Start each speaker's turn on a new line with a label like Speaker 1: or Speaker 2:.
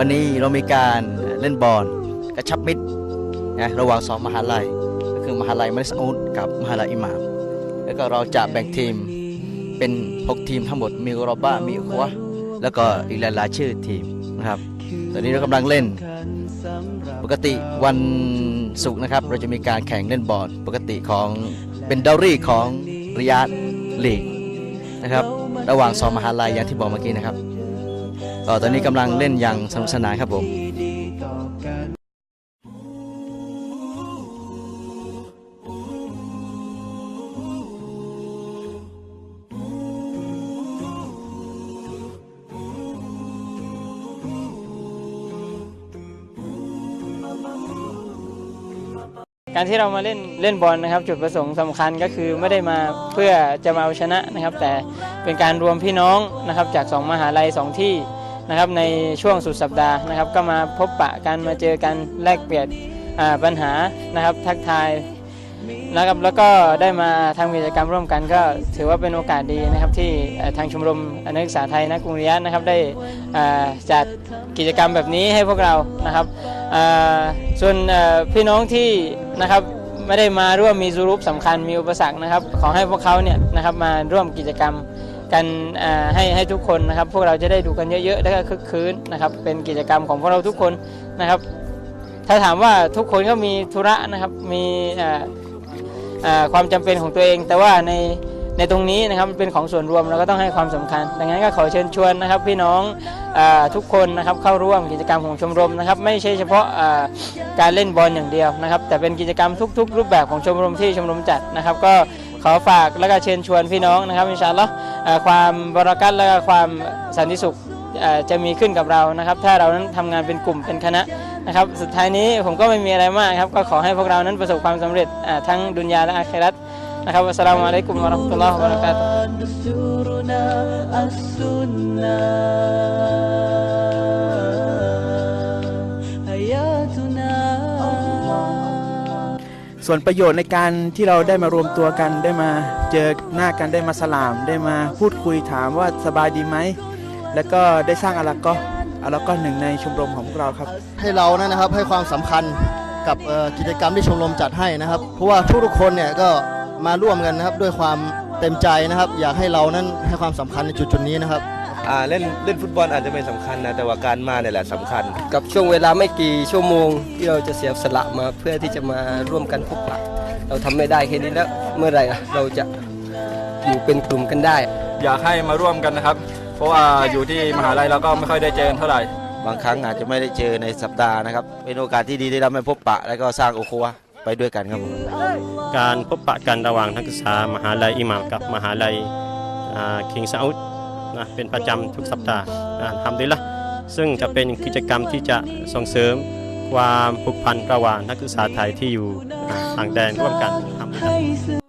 Speaker 1: วันนี้เรามีการเล่นบอลกระชับมิตรนะระหว่างสองมหาลัย ก็คือมหาลัยมัสอุดกับมหาลัยอิหม่ามแล้วก็เราจะแบ่งทีมเป็น 6 ทีมทั้งหมดมีโรบะมีอัควะแล้วก็อีกหลายๆชื่อทีมนะครับ ตอนนี้เรากำลังเล่น ปกติวันศุกร์นะครับ เราจะมีการแข่งเล่นบอลปกติของเป็นดารี่ของริยาดลีกนะครับ ระหว่างสองมหาลัยอย่างที่บอกเมื่อกี้นะครับ ก็ตอนนี้กำลังเล่นอย่างสนุกสนานครับผม
Speaker 2: การที่เรามาเล่นเล่นบอลนะครับ จุดประสงค์สำคัญก็คือไม่ได้มาเพื่อจะมาเอาชนะนะครับ แต่เป็นการรวมพี่น้องนะครับจากสองมหาลัยสองที่ นะครับในช่วงสุดสัปดาห์นะครับ ก็มาพบปะกันมาเจอกันแลกเปลี่ยนปัญหานะครับทักทายนะครับแล้วก็ได้มาทำกิจกรรมร่วมกัน ก็ถือว่าเป็นโอกาสดีนะครับที่ทางชมรมนักศึกษาไทยนักกรุงริยนะครับได้จัดกิจกรรมแบบนี้ให้พวกเรานะครับส่วนพี่น้องที่นะครับไม่ได้มาร่วมมีซูรุปสำคัญมีอุปสรรคนะครับขอให้พวกเขาเนี่ยนะครับมาร่วมกิจกรรม กันให้ให้ทุกคนนะครับ พวกเราจะได้ดูกันเยอะๆ แล้วก็คึกคืนนะครับ เป็นกิจกรรมของพวกเราทุกคนนะครับ ถ้าถามว่าทุกคนก็มีธุระนะครับ มีความจำเป็นของตัวเอง แต่ว่าในในตรงนี้นะครับเป็นของส่วนรวมเราก็ต้องให้ความสำคัญ ดังนั้นก็ขอเชิญชวนนะครับ พี่น้องอทุกคนนะครับเข้าร่วมกิจกรรมของชมรมนะครับ ไม่ใช่เฉพาะการเล่นบอลอย่างเดียวนะครับ แต่เป็นกิจกรรมทุก ๆ รูปแบบของชมรมที่ชมรมจัดนะครับ ก็ ขอฝากและก็เชิญชวนพี่น้องนะครับอินชาอัลลอฮ์ความบรากัตและก็ความสันติสุขจะมีขึ้นกับเรานะครับ ถ้าเรานั้นทำงานเป็นกลุ่มเป็นคณะนะครับ สุดท้ายนี้ผมก็ไม่มีอะไรมากครับ ก็ขอให้พวกเรานั้นประสบความสำเร็จทั้งดุนยาและอาครัตนะครับวัสสลามุอะลัยกุมวะราะห์มะตุลลอฮ์วะบะเราะกาตุ
Speaker 3: ส่วนประโยชน์ในการที่เราได้มารวมตัวกันได้มาเจอหน้ากันได้มาสลาม ได้มาพูดคุยถามว่าสบายดีไหมแล้วก็ได้สร้างอะลักก็อะลักก็หนึ่งในชมรมของพวกเราครับ
Speaker 4: ให้เรานะนะครับให้ความสำคัญกับกิจกรรมที่ชมรมจัดให้นะครับ เพราะว่าทุกๆคนเนี่ยก็มาร่วมกันนะครับด้วยความเต็มใจนะครับ อยากให้เรานั้นให้ความสำคัญในจุดจุดๆนี้นะครับ
Speaker 5: อ่าเล่นเล่นฟุตบอลอาจจะไม่สำคัญนะแต่ว่าการมาเนี่ยแหละสำคัญ
Speaker 6: กับช่วงเวลาไม่กี่ชั่วโมงที่เราจะเสียสละมาเพื่อที่จะมาร่วมกันพบปะเราทำไม่ได้แค่นี้แล้วเมื่อไหร่ล่ะเราจะอยู่เป็นกลุ่มกันได้
Speaker 7: อยากให้มาร่วมกันนะครับ เพราะว่าอยู่ที่มหาลัยเราก็ไม่ค่อยได้เจอกันเท่าไหร่
Speaker 1: บางครั้งอาจจะไม่ได้เจอในสัปดาห์นะครับ เป็นโอกาสที่ดีที่เราไม่พบปะ แล้วก็สร้างโอคัวไปด้วยกันครับผม
Speaker 8: การพบปะกันระหว่างนักศึกษามหาลัยอิหม่ามกับมหาลัยคิงซาอุด นะเป็นประจำทุกสัปดาห์นะทำดีละซึ่งจะเป็นกิจกรรมที่จะส่งเสริมความผูกพันระหว่างนักศึกษาไทยที่อยู่ต่างแดนร่วมกันทำดีละ